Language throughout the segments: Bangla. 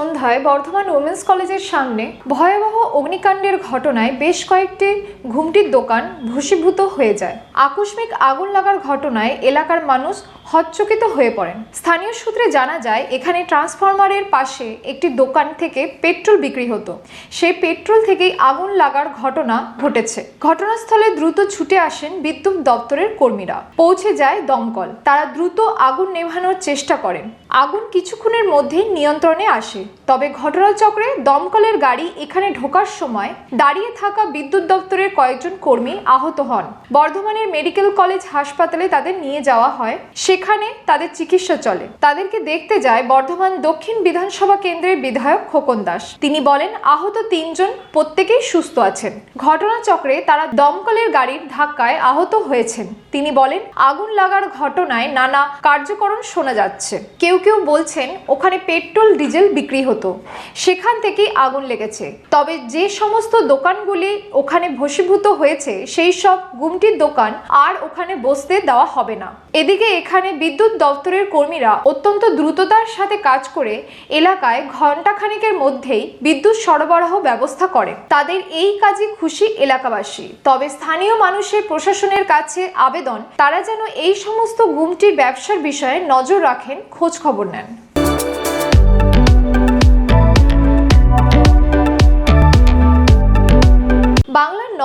সন্ধ্যায় বর্ধমান উমেন্স কলেজের সামনে ভয়াবহ অগ্নিকাণ্ডের ঘটনায় বেশ কয়েকটি ঘুমটির দোকান ভূষীভূত হয়ে যায়। আকস্মিক আগুন লাগার ঘটনায় এলাকার মানুষ হচ্চকিত হয়ে পড়েন। স্থানীয় সূত্রে জানা যায়, এখানে ট্রান্সফরমারের পাশে একটি দোকান থেকে পেট্রোল বিক্রি হতো। সেই পেট্রোল থেকেই আগুন লাগার ঘটনা ঘটেছে। ঘটনাস্থলে দ্রুত ছুটে আসেন বিদ্যুৎ দপ্তরের কর্মীরা। পৌঁছে যায় দমকল। তারা দ্রুত আগুন নেভানোর চেষ্টা করেন। আগুন কিছুক্ষণের মধ্যেই নিয়ন্ত্রণে আসে। তবে ঘটনাচক্রে দমকলের গাড়ি এখানে ঢোকার সময় দাঁড়িয়ে থাকা বিদ্যুৎ দপ্তরের কয়েকজন কর্মী আহত হন। বর্ধমানের মেডিকেল কলেজ হাসপাতালে তাদের নিয়ে যাওয়া হয়। সেখানে তাদের চিকিৎসা চলে। তাদেরকে দেখতে যায় বর্ধমান দক্ষিণ বিধানসভা কেন্দ্রের বিধায়ক খোকন দাস। তিনি বলেন, আহত তিনজন প্রত্যেকেই সুস্থ আছেন। ঘটনাচক্রে তারা দমকলের গাড়ির ধাক্কায় আহত হয়েছেন। তিনি বলেন, আগুন লাগার ঘটনায় নানা কার্যকরণ শোনা যাচ্ছে। কেউ কেউ বলছেন ওখানে পেট্রোল, ডিজেল বিক্রি হতো। সেখান থেকেই আগুন লেগেছে। তবে যে সমস্ত দোকানগুলি ওখানে ভসীভূত হয়েছে, সেই সব গুমটির দোকান আর ওখানে বসতে দেওয়া হবে না। এদিকে এখানে বিদ্যুৎ দপ্তরের কর্মীরা অত্যন্ত দ্রুততার সাথে কাজ করে এলাকায় ঘণ্টাখানেকের মধ্যেই বিদ্যুৎ সরবরাহ ব্যবস্থা করে। তাদের এই কাজে খুশি এলাকাবাসী। তবে স্থানীয় মানুষের প্রশাসনের কাছে আবেদন, তারা যেন এই সমস্ত গুমটির ব্যবসার বিষয়ে নজর রাখেন, খোঁজ খবর নেন।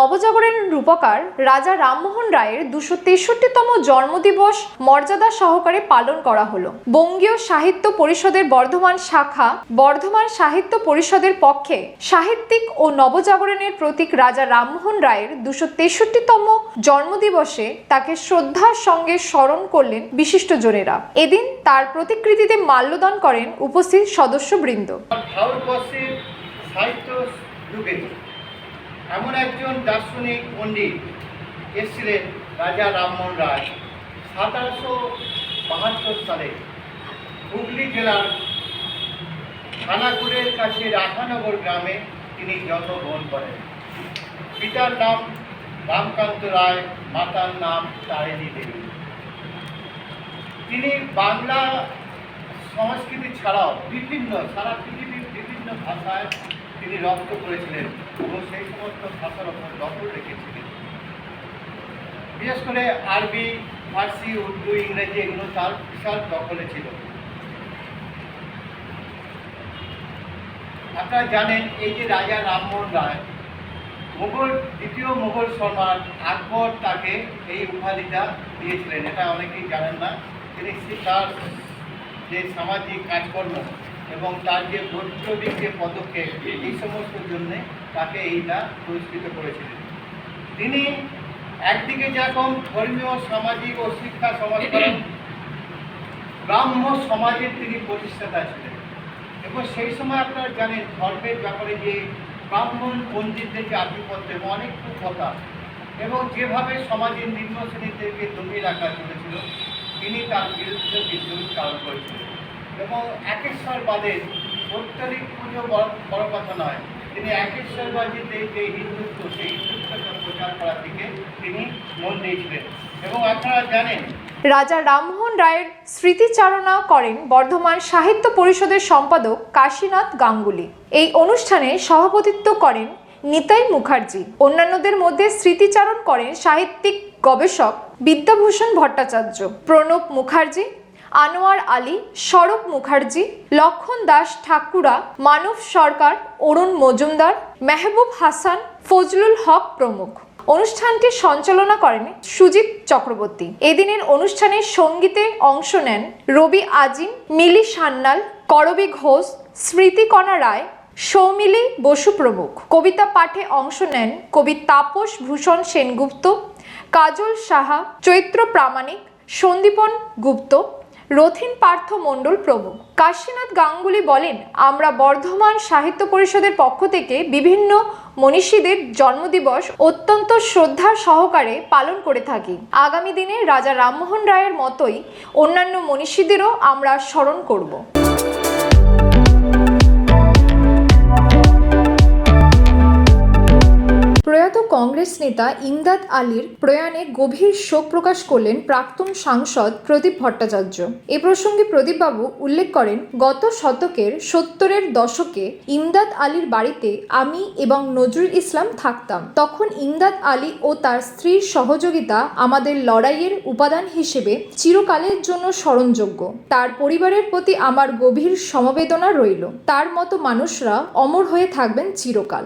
নবজাগরণের রূপকার রাজা রামমোহন রায়ের দুশো তেষট্টিতম জন্মদিবস মর্যাদা সহকারে পালন করা হলো। বঙ্গীয় সাহিত্য পরিষদের বর্ধমান শাখা, বর্ধমান সাহিত্য পরিষদের পক্ষে সাহিত্যিক ও নবজাগরণের প্রতীক রাজা রামমোহন রায়ের দুশো তেষট্টিতম জন্মদিবসে তাকে শ্রদ্ধার সঙ্গে স্মরণ করলেন বিশিষ্ট বিশিষ্টজনেরা এদিন তার প্রতিকৃতিতে মাল্যদান করেন উপস্থিত সদস্যবৃন্দ। ভারতবর্ষের সাহিত্য যুগে এমন একজন দার্শনিক পণ্ডিত এসেছিলেন রাজা রামমোহন রায়। সতেরোশো বাহাত্তর সালে হুগলি জেলার খানাকুড়ের কাছে রাধানগর গ্রামে তিনি জন্মগ্রহণ করেন। পিতার নাম রামকান্ত রায়, মাতার নাম তারিণী দেবী। তিনি বাংলা সংস্কৃতি ছাড়াও বিভিন্ন, সারা পৃথিবীর বিভিন্ন ভাষায় তিনি রপ্ত করেছিলেন এবং সেই সমস্ত ভাষার ওপর দখল রেখেছিলেন। বিশেষ করে আরবি, ফার্সি, উর্দু, ইংরেজি এগুলো তার বিশাল দখলে ছিল। আপনারা জানেন এই যে রাজা রামমোহন রায় মুঘল দ্বিতীয় মুঘল সম্রাট আকবর তাকে এই উপাধিটা দিয়েছিলেন। এটা অনেকেই জানেন না। তিনি তার যে সামাজিক কাজকর্ম এবং তার যে বৈপ্লবিক যে পদক্ষেপ, এই সমস্ত জন্যে তাকে এইটা পুরস্কৃত করেছিলেন। তিনি একদিকে যেরকম ধর্মীয়, সামাজিক ও শিক্ষা সংস্করণ ব্রাহ্ম সমাজের তিনি প্রতিষ্ঠাতা ছিলেন। এবং সেই সময় আপনারা জানেন, ধর্মের ব্যাপারে যে ব্রাহ্মণ পণ্ডিতদের যে আধিপত্য এবং অনেক কথা এবং যেভাবে সমাজের নিম্ন শ্রেণীদেরকে দমিয়ে রাখা চলেছিল, তিনি তার বিরুদ্ধে বিদ্রোহ চালু করেছিলেন। এবং একেশ্বরবাদের পৌত্তলিক পুজো বড় কথা নয়। তিনি একেশ্বরবাদীতে যে হিন্দুত্ব, সেই হিন্দুত্বকে প্রচার করার দিকে তিনি মন দিয়েছিলেন। এবং আপনারা জানেন, রাজা রামমোহন রায়ের স্মৃতিচারণা করেন বর্ধমান সাহিত্য পরিষদের সম্পাদক কাশীনাথ গাঙ্গুলি। এই অনুষ্ঠানে সভাপতিত্ব করেন নিতাই মুখার্জি। অন্যান্যদের মধ্যে স্মৃতিচারণ করেন সাহিত্যিক গবেষক বিদ্যাভূষণ ভট্টাচার্য। প্রণব মুখার্জি আনোয়ার আলী, স্বরূপ মুখার্জি, লক্ষণ দাস ঠাকুরা, মানব সরকার, অরুণ মজুমদার, মেহবুব হাসান, ফজলুল হক প্রমুখ। অনুষ্ঠানটি সঞ্চালনা করেন সুজিত চক্রবর্তী। এদিনের অনুষ্ঠানে সঙ্গীতে অংশ নেন রবি আজিম, মিলি সান্যাল, করবী ঘোষ, স্মৃতিকণা রায়, সৌমিলি বসু প্রমুখ। কবিতা পাঠে অংশ নেন কবি তাপস ভূষণ সেনগুপ্ত, কাজল সাহা, চৈত্র প্রামাণিক, সন্দীপন গুপ্ত রথিন পার্থ মণ্ডল প্রমুখ। কাশীনাথ গাঙ্গুলি বলেন, আমরা বর্ধমান সাহিত্য পরিষদের পক্ষ থেকে বিভিন্ন মনীষীদের জন্মদিবস অত্যন্ত শ্রদ্ধা সহকারে পালন করে থাকি। আগামী দিনে রাজা রামমোহন রায়ের মতোই অন্যান্য মনীষীদেরও আমরা স্মরণ করব। প্রয়াত কংগ্রেস নেতা ইমদাদ আলীর প্রয়াণে গভীর শোক প্রকাশ করলেন প্রাক্তন সাংসদ প্রদীপ ভট্টাচার্য। এ প্রসঙ্গে প্রদীপবাবু উল্লেখ করেন, গত শতকের সত্তরের দশকে ইমদাদ আলীর বাড়িতে আমি এবং নজরুল ইসলাম থাকতাম। তখন ইমদাদ আলী ও তার স্ত্রীর সহযোগিতা আমাদের লড়াইয়ের উপাদান হিসেবে চিরকালের জন্য স্মরণযোগ্য। তার পরিবারের প্রতি আমার গভীর সমবেদনা রইল। তার মতো মানুষরা অমর হয়ে থাকবেন চিরকাল।